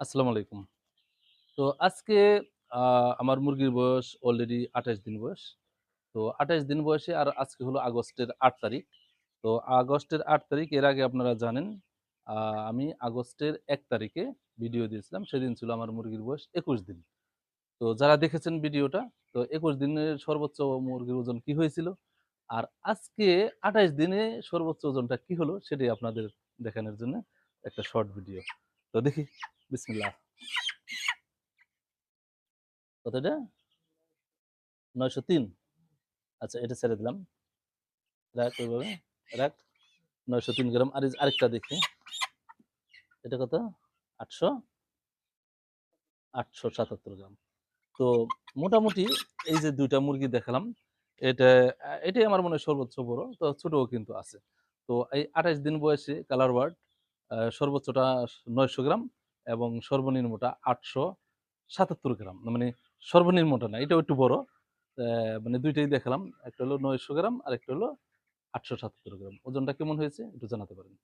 আসসালামু আলাইকুম। তো আজকে আমার মুরগির বয়স অলরেডি ২৮ দিন বয়স। তো ২৮ দিন বয়সে আর আজকে হলো আগস্টের আট তারিখ। তো আগস্টের আট তারিখ এর আগে আপনারা জানেন আমি আগস্টের এক তারিখে ভিডিও দিয়েছিলাম। সেদিন ছিল আমার মুরগির বয়স ২১ দিন। তো যারা দেখেছেন ভিডিওটা তো ২১ দিনের সর্বোচ্চ মুরগির ওজন কি হয়েছিল? আর আজকে ২৮ দিনে সর্বোচ্চ ওজনটা কি হলো? সেটাই আপনাদের দেখানোর জন্য একটা শর্ট ভিডিও। তো দেখি বিসমিল্লাহ। কত এটা? ৯০৩ আচ্ছা এটা ছেড়ে দিলাম। রাখ ওইভাবে, রাখ। ৯০৩ গ্রাম। আর আরেকটা দেখি। এটা কত? ৮০০ ৮৭৭ গ্রাম। তো মোটামুটি এই যে দুইটা মুরগি দেখালাম, এটা এটাই আমার মনে হয় সর্বোচ্চ বড়। তো ছোটও কিন্তু আছে। তো এই ২৮ দিন বয়সে কালার ওয়ার্ড সর্বোচ্চটা ৯০০ গ্রাম এবং সর্বনিম্নটা ৮৭৭ গ্রাম। মানে সর্বনিম্নটা না, এটাও একটু বড়। মানে দুইটাই দেখালাম। একটা হলো ৯০০ গ্রাম, আর একটা হলো ৮৭৭ গ্রাম। ওজনটা কেমন হয়েছে একটু জানাতে পারেন।